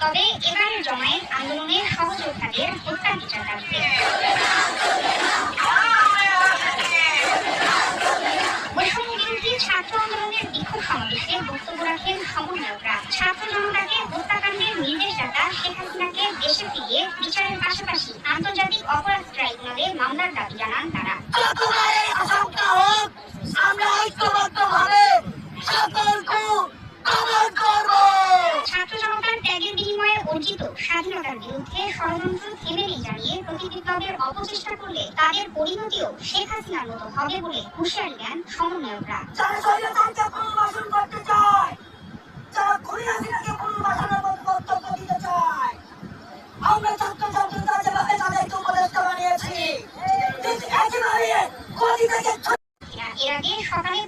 তবে এবার জমায়েত আন্দোলনের সহযোদ্ধাদের হত্যা বিচার দাবিতে ছাত্র আন্দোলনের বিক্ষোভ সমাবেশে বক্তব্য রাখেন সমন্বয়করা ছাত্র জনতাকে হত্যাকাণ্ডের নির্দেশদাতা শেখ হাসিনাকে দেশে ফিরিয়ে বিচারের পাশাপাশি আন্তর্জাতিক অপরাধ ট্রাইব্যুনালে মামলার দাবি জানান তারা। অর্জিত স্বাধীনতার বিরুদ্ধে ষড়যন্ত্র থেমে নেই জানিয়ে প্রতি বিপ্লবের অপচেষ্টা করলে তাদের পরিণতিও শেখ হাসিনার মতো হবে বলে হুঁশিয়ারি দেন সমন্বয়করা।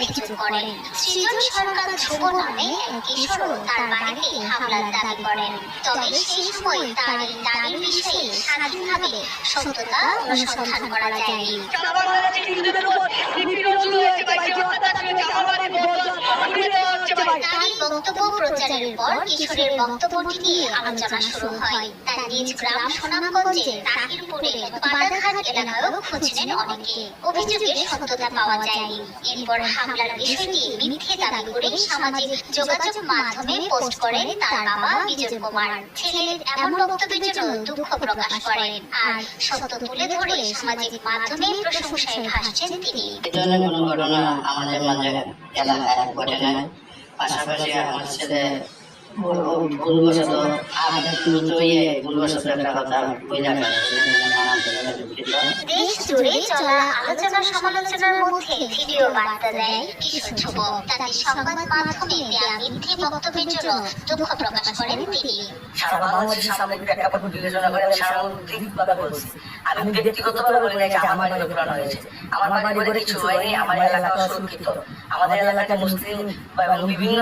অভিযোগ করেন সৃজন সরকার ধ্রুব নামে এক কিশোরও তার বাড়িতে হামলার দাবি করেন। তবে সেই সময় তার এই দাবির বিষয়ে স্বাধীনভাবে সত্যতা অনুসন্ধান করা যায়নি। বক্তব্য প্রচারের পর কিশোরের বক্তব্যটি নিয়ে আলোচনা শুরু হয়। তার নিজ গ্রাম সুনামগঞ্জের তাহিরপুরের বাদাঘাট এলাকায়ও খুঁজলেন অনেকে। অভিযোগের সত্যতা পাওয়া যায়নি। এরপর হামলার বিষয়টি মিথ্যে দাবি করে সামাজিক যোগাযোগ মাধ্যমে পোস্ট করেন তার বাবা বিজয় কুমার। ছেলের এমন বক্তব্যের জন্য দুঃখ প্রকাশ করেন। আর সত্য তুলে ধরে সামাজিক মাধ্যমে প্রশংসায় ভাসছেন তিনি। কোনো ঘটনা আমাদের মাঝে এলাকায় ঘটে নাই পাশাপাশি আমার ছেলে ভুল- ভুলবশত আমাদের দ্রুত ভুলবশত একটা কথা বইলা ফেলেছে সেজন্য আমি আন্তরিকভাবে দুঃখিত দেশ জুড়ে চলা আলোচনা সমালোচনার মধ্যে ভিডিও বার্তা দেয় কিশোর যুবক। তাদের সংবাদ মাধ্যমে দেয়া মিথ্যে বক্তব্যের জন্য দুঃখ প্রকাশ করেন তিনি। সারা বাংলাদেশের সামগ্রিক প্রেক্ষাপট বিবেচনা করে আমি সামগ্রিকভাবে বলছি। আমি ব্যক্তিগতভাবে বলি না যে আমার বাড়ি হয়েছে। আমার বাড়ি করে কিছু হয়নি আমার এলাকা সুরক্ষিত আমাদের এলাকায় মুসলিম এবং বিভিন্ন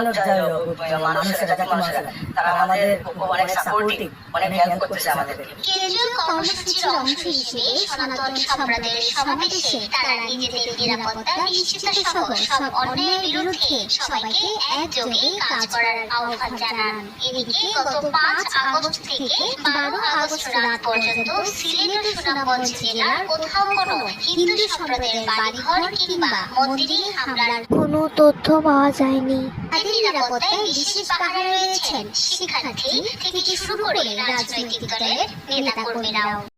মানুষেরা মানুষেরা তারা আমাদের অনেক সাপোর্টিভ অনেক হেল্প করতেছে আমাদেরকে। কেন্দ্রীয় কর্মসূচির অংশ হিসেবে সনাতন সম্প্রদায়ের সমাবেশে তারা নিজেদের নিরাপত্তা নিশ্চিত সহ সব অন্যায়ের বিরুদ্ধে সবাইকে একযোগে কাজ করার আহ্বান জানান। এদিকে গত পাঁচ আগস্ট থেকে বারো আগস্ট রাত পর্যন্ত সিলেট সুনামগঞ্জ জেলার কোথাও কোনো হিন্দু সম্প্রদায়ের বাড়িঘর কিংবা মন্দিরে হামলার কোনো তথ্য পাওয়া যায়নি। তাদের নিরাপত্তায় বিশেষ পাহারা রয়েছেন শিক্ষার্থী থেকে শুরু করে রাজনৈতিক দলের নেতাকর্মীরাও।